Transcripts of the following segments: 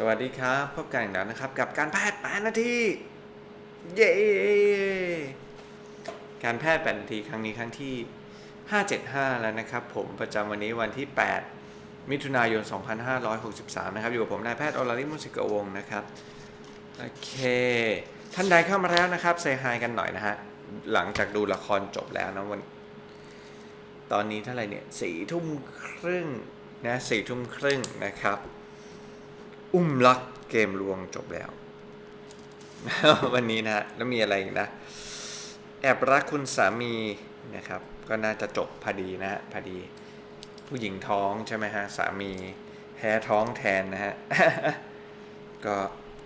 สวัสดีครับ พบกันอีกแล้วนะครับ กับการแพทย์8นาที เย้การแพทย์8นาทีครั้งนี้ครั้งที่ 575 แล้วนะครับ ผมประจำวันนี้วันที่ 8 มิถุนายน 2563 นะครับ อยู่กับผมนายแพทย์อลาริมุสิกวงนะครับ โอเค ท่านใดเข้ามาแล้วนะครับเซฮายกันหน่อยนะฮะ หลังจากดูละครจบแล้วนะวัน ตอนนี้เท่าไหร่เนี่ยสี่ทุ่มครึ่งนะสี่ทุ่มครึ่งนะครับ อุ้มรักเกมลวงจบแล้ว วันนี้นะฮะแล้วมีอะไรอีกนะ แอบรักคุณสามีนะครับ ก็น่าจะจบพอดีนะฮะพอดี ผู้หญิงท้องใช่ไหมฮะสามีแพ้ท้องแทนนะฮะก็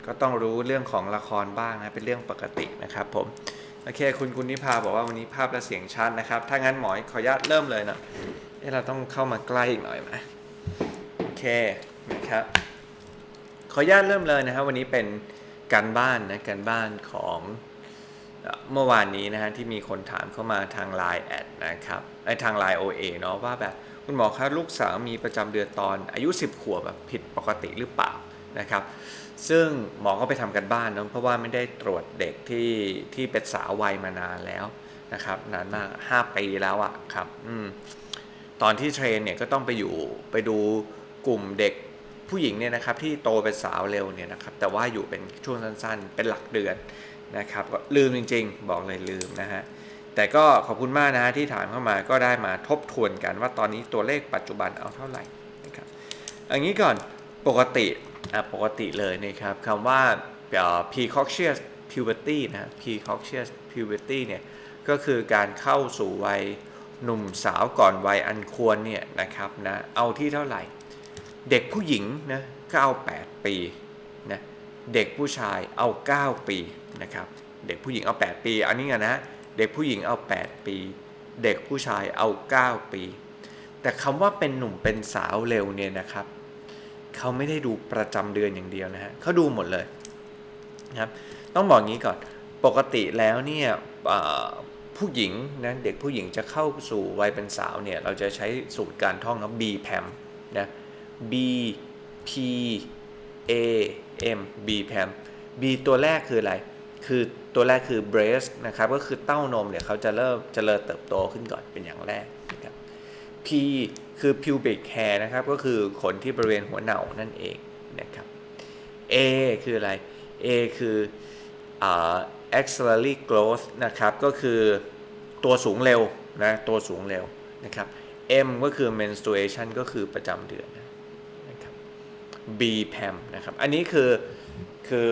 ก็ต้องรู้เรื่องของละครบ้างนะเป็นเรื่องปกตินะครับ ผมโอเค คุณกุณนิพาบอกว่าวันนี้ภาพและเสียงชัดนะครับ ถ้างั้นหมอยขออนุญาตเริ่มเลยนะเอ๊ะเราต้องเข้ามาใกล้อีกหน่อยไหมโอเคนะครับ ขออนุญาตเริ่มเลยนะครับวันนี้เป็นการบ้านนะการบ้านของเมื่อวานนี้นะฮะที่มีคนถามเข้ามาทาง Line แอดนะครับไอทาง Line OA เนาะว่าแบบคุณหมอคะลูกสาวมีประจำเดือนตอนอายุ 10 ขวบแบบผิดปกติหรือเปล่านะครับ ซึ่งหมอก็ไปทำกันบ้านเนอะเพราะว่าไม่ได้ตรวจเด็กที่ที่เป็นสาววัยมานานแล้วนะครับนานมาก 5 ปีแล้วอะครับอืมตอนที่เทรนเนี่ยก็ต้องไปอยู่ไปดูกลุ่มเด็ก ผู้หญิงเนี่ยนะครับที่โตเป็นสาวเร็วเนี่ยนะครับแต่ว่าอยู่เป็นช่วงสั้นๆ เป็นหลักเดือนนะครับก็ลืมจริง ๆ บอกเลยลืมนะฮะแต่ก็ขอบคุณมากนะฮะที่ถามเข้ามาก็ได้มาทบทวนกันว่าตอนนี้ตัวเลขปัจจุบันเอาเท่าไหร่นะครับอันนี้ก่อนปกติอะปกติเลยนะครับคำว่า precocious puberty นะ precocious puberty เนี่ยก็คือการเข้าสู่วัยหนุ่มสาวก่อนวัยอันควรเนี่ยนะครับนะเอาที่เท่าไหร่ เด็กผู้หญิงนะก็เอา 8 ปีนะเด็กผู้ชายเอา 9 ปีนะครับเด็กผู้หญิงเอา 8 ปี อันนี้ไงนะเด็กผู้หญิงเอา 8 ปี เด็กผู้ชายเอา 9 ปี แต่คำว่าเป็นหนุ่มเป็นสาวเร็วเนี่ยนะครับเขาไม่ได้ดูประจำเดือนอย่างเดียวนะฮะเขาดูหมดเลยนะครับต้องบอกงี้ก่อนปกติแล้วเนี่ยผู้หญิงนะเด็กผู้หญิงจะเข้าสู่วัยเป็นสาวเนี่ยเราจะใช้สูตรการท่องนะ B PAM นะ B P A M B PAM B ตัวแรกคืออะไร คือตัวแรกคือ breast นะครับ ก็คือเต้านมเนี่ยเขาจะเริ่มเจริญเติบโตขึ้นก่อนเป็นอย่างแรกนะครับ P คือ pubic hair นะครับ ก็คือขนที่บริเวณหัวเหน่านั่นเองนะครับ A คืออะไร A คืออ axillary growth นะครับ ก็คือตัวสูงเร็วนะ ตัวสูงเร็วนะครับ M ก็คือ menstruation ก็คือประจำเดือนนะ B PAM นะครับ อันนี้คือคือ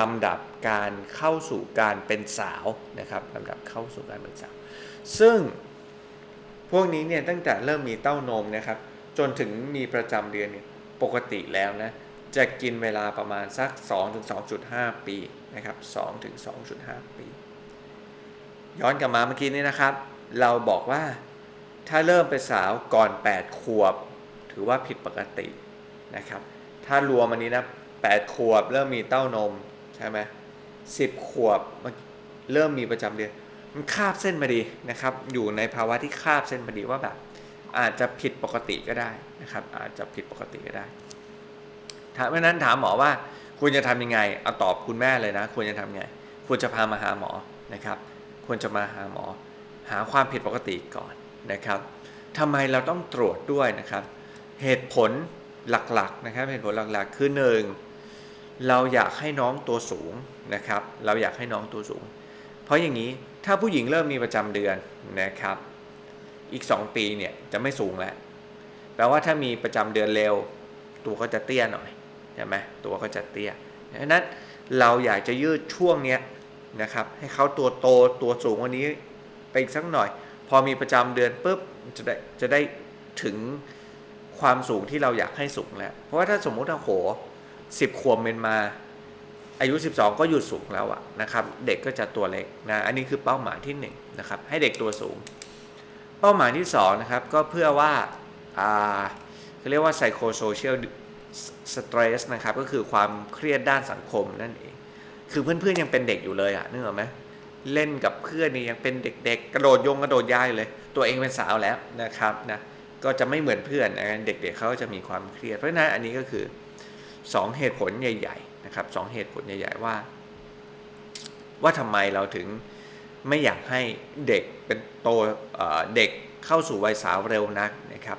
ลำดับการเข้าสู่การเป็นสาวนะครับลำดับเข้าสู่การเป็นสาว ซึ่งพวกนี้เนี่ยตั้งแต่เริ่มมีเต้านมนะครับ จนถึงมีประจำเดือนเนี่ยปกติแล้วนะจะกินเวลาประมาณสัก 2-2.5 ปีนะครับ2-2.5 ปี ย้อนกลับมาเมื่อกี้นี้นะครับ เราบอกว่าถ้าเริ่มเป็นสาวก่อน 8 ขวบ ถือว่าผิดปกตินะครับ ถ้ารวมอันนี้นะ8ขวบเริ่มมีเต้านมใช่ไหม10ขวบมันเริ่มมีประจำเดือน มันคาบเส้นมาดีนะครับ อยู่ในภาวะที่คาบเส้นมาดีว่าแบบ อาจจะผิดปกติก็ได้นะครับ อาจจะผิดปกติก็ได้ถามเพราะนั้นถามหมอว่าควรจะทำยังไง เอาตอบคุณแม่เลยนะ ควรจะทำไง ควรจะพามาหาหมอนะครับ ควรจะมาหาหมอ หาความผิดปกติก่อนนะครับทำไมเราต้องตรวจด้วยนะครับ เหตุผล หลักๆนะครับเหตุผลหลักๆ คือหนึ่งเราอยากให้น้องตัวสูงนะครับ เราอยากให้น้องตัวสูง เพราะอย่างนี้ถ้าผู้หญิงเริ่มมีประจำเดือนนะครับ อีก 2 ปีเนี่ยจะไม่สูงแล้วแปลว่าถ้ามีประจำเดือนเร็ว ตัวก็จะเตี้ยหน่อยใช่ไหมตัวก็จะเตี้ยดังนั้นเราอยากจะยืดช่วงเนี้ยนะครับ ให้เขาตัวโตตัวสูงกวันนี้ไปอีกสักหน่อย พอมีประจำเดือนปุ๊บจะได้จะได้ถึง ความสูงที่เราอยากให้สูงแล้ว เพราะว่าถ้าสมมุติว่าโหสิบขวบเป็นมา อายุ 12 ก็หยุดสูงแล้วอะนะครับเด็กก็จะตัวเล็กนะอันนี้คือเป้าหมายที่1นงนะครับให้เด็กตัวสูง เป้าหมายที่2นะครับก็เพื่อว่าอ่าเรียกว่า psychosocial stress นะครับก็คือความเครียดด้านสังคมนั่นเอง คือเพื่อนๆยังเป็นเด็กอยู่เลยอะนึกออกไหมเล่นกับเพื่อนนี่ยังเป็นเด็กๆกระโดดยงกระโดดย้ายเลย ตัวเองเป็นสาวแล้วนะครับนะ ก็จะไม่เหมือนเพื่อนนะเด็กๆเขาก็จะมีความเครียด เพราะฉะนั้นอันนี้ก็คือสองเหตุผลใหญ่ ๆ นะครับสองเหตุผลใหญ่ ๆ ว่า ว่าทำไมเราถึงไม่อยากให้เด็กเป็นโตเเด็กเข้าสู่วัยสาวเร็วนักนะครับ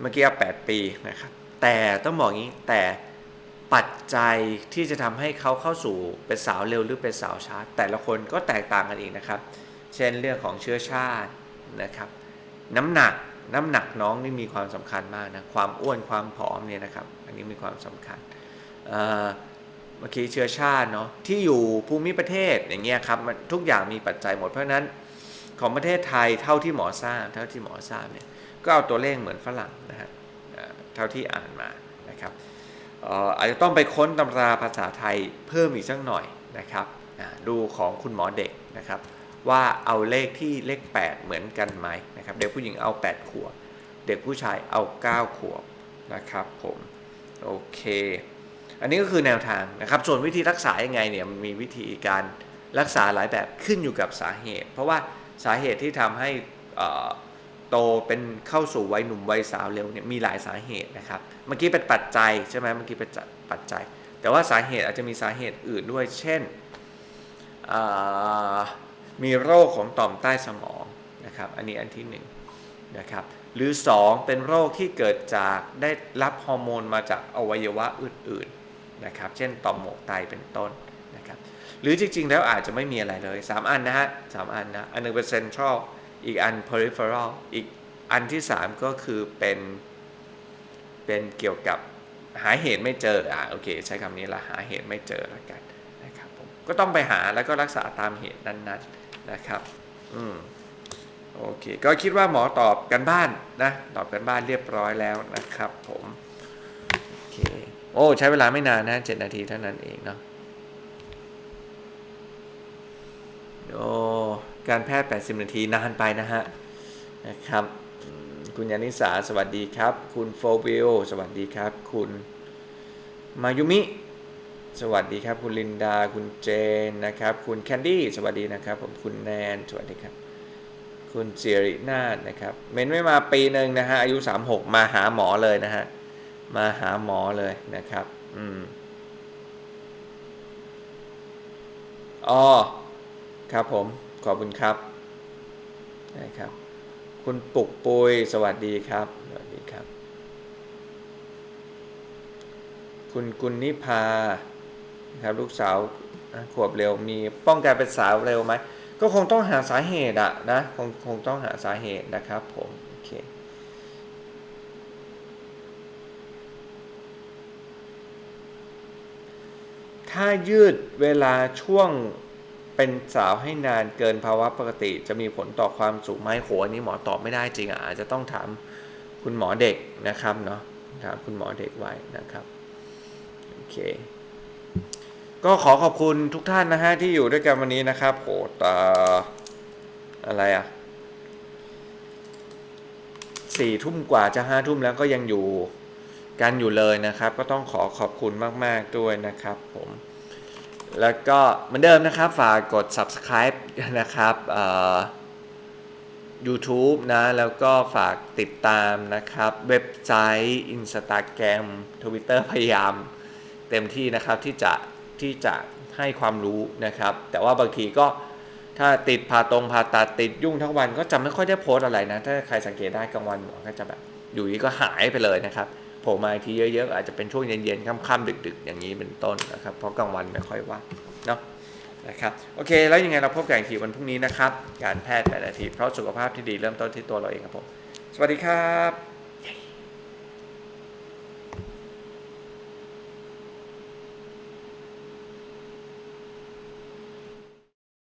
เมื่อกี้แปดปีนะครับ แต่ต้องบอกงี้แต่ปัจจัยที่จะทำให้เขาเข้าสู่เป็นสาวเร็วหรือเป็นสาวช้าแต่ละคนก็แตกต่างกันอีกนะครับ เช่นเรื่องของเชื้อชาตินะครับ น้ำหนักน้ำหนักน้องนี่มีความสำคัญมากนะความอ้วนความผอมเนี่ยนะครับ อันนี้มีความสำคัญเมื่อกี้เชื้อชาติเนาะที่อยู่ภูมิประเทศอย่างเงี้ยครับมันทุกอย่างมีปัจจัยหมดเพราะนั้นของประเทศไทยเท่าที่หมอทราบ เท่าที่หมอทราบเนี่ยก็เอาตัวเลขเหมือนฝรั่งนะฮะเท่าที่อ่านมานะครับอาจจะต้องไปค้นตำราภาษาไทยเพิ่มอีกสักหน่อยนะครับดูของคุณหมอเด็กนะครับ ว่าเอาเลขที่เลข 8 เหมือนกันไหมนะครับเด็กผู้หญิงเอา 8 ขวบ เด็กผู้ชายเอา 9 ขวบนะครับผมโอเค อันนี้ก็คือแนวทางนะครับ ส่วนวิธีรักษายังไงเนี่ยมีวิธีการรักษาหลายแบบขึ้นอยู่กับสาเหตุ เพราะว่าสาเหตุที่ทำให้โตเป็นเข้าสู่วัยหนุ่มวัยสาวเร็วเนี่ยมีหลายสาเหตุนะครับเมื่อกี้เป็นปัจจัยใช่ไหมเมื่อกี้เป็นปัจจัย แต่ว่าสาเหตุอาจจะมีสาเหตุอื่นด้วย เช่นอ่า มีโรคของต่อมใต้สมองนะครับ อันนี้อันที่1นงนะครับ หรือ 2 เป็นโรคที่เกิดจากได้รับฮอร์โมนมาจากอวัยวะอื่นๆนะครับ เช่นต่อมหมวกไตเป็นต้นนะครับ หรือจริงๆ แล้วอาจจะไม่มีอะไรเลย 3 อันนะฮะสามอันนะ อันหนึงเป็น central อีกอัน peripheral อีกอันที่ 3 ก็คือเป็นเป็นเกี่ยวกับหาเหตุไม่เจอ อ่าโอเค ใช้คำนี้ละหาเหตุไม่เจอแล้วกันนะครับผมก็ต้องไปหาแล้วก็รักษาตามเหตุนั้นๆ นะครับอืมโอเค ก็คิดว่าหมอตอบกันบ้านนะ ตอบกันบ้านเรียบร้อยแล้วนะครับผมโอเคโอ้ใช้เวลาไม่นานนะเจ็ดนาทีเท่านั้นเองเนาะโอ้การแพทย์ 80 นาทีนานไปนะฮะนะครับ คุณยานิสาสวัสดีครับ คุณโฟวิลสวัสดีครับ คุณมายุมิ สวัสดีครับ คุณลินดา คุณเจนนะครับ คุณแคนดี้สวัสดีนะครับ ผมคุณแนนสวัสดีครับ คุณเจรินาถนะครับ เมนไม่มาปีหนึ่งนะฮะอายุ 36 มาหาหมอเลยนะฮะมาหาหมอเลยนะครับ อืมอ๋อครับผมขอบคุณครับนะครับ คุณปุกปุยสวัสดีครับสวัสดีครับ คุณกุลนิพา นะครับลูกสาวขวบเร็วมีป้องกันเป็นสาวเร็วไหมก็คงต้องหาสาเหตุอะนะคงคงต้องหาสาเหตุนะครับผมโอเคถ้ายืดเวลาช่วงเป็นสาวให้นานเกินภาวะปกติ จะมีผลต่อความสูงไหมโหอันนี้หมอตอบไม่ได้จริงอะอาจจะต้องถามคุณหมอเด็กนะครับเนาะถามคุณหมอเด็กไว้นะครับโอเค ก็ขอขอบคุณทุกท่านนะฮะที่อยู่ด้วยกันวันนี้นะครับโหตาอะไรอะสี่ทุ่มกว่าจะห้าทุ่มแล้วก็ยังอยู่กันอยู่เลยนะครับ ก็ต้องขอขอบคุณมาก ๆ ด้วยนะครับผมแล้วก็เหมือนเดิมนะครับ ฝากกด subscribe นะครับเอ่อ YouTube นะ แล้วก็ฝากติดตามนะครับ เว็บไซต์ Instagram Twitter พยายามเต็มที่นะครับที่จะ ที่จะให้ความรู้นะครับ แต่ว่าบางทีก็ถ้าติดผ่าตรงผ่าตัดติดยุ่งทั้งวันก็จะไม่ค่อยได้โพสอะไรนะ ถ้าใครสังเกตได้กลางวันหมอก็จะแบบอยู่ดีก็หายไปเลยนะครับโผล่มาอีกทีเยอะๆอาจจะเป็นช่วงเย็นๆค่ำๆดึก ๆ อย่างนี้เป็นต้นนะครับ เพราะกลางวันไม่ค่อยว่างเนาะนะครับโอเค แล้วยังไงเราพบกันอีกทีวันพรุ่งนี้นะครับ การแพทย์แปดนาที เพราะสุขภาพที่ดีเริ่มต้นที่ตัวเราเองครับผม สวัสดีครับ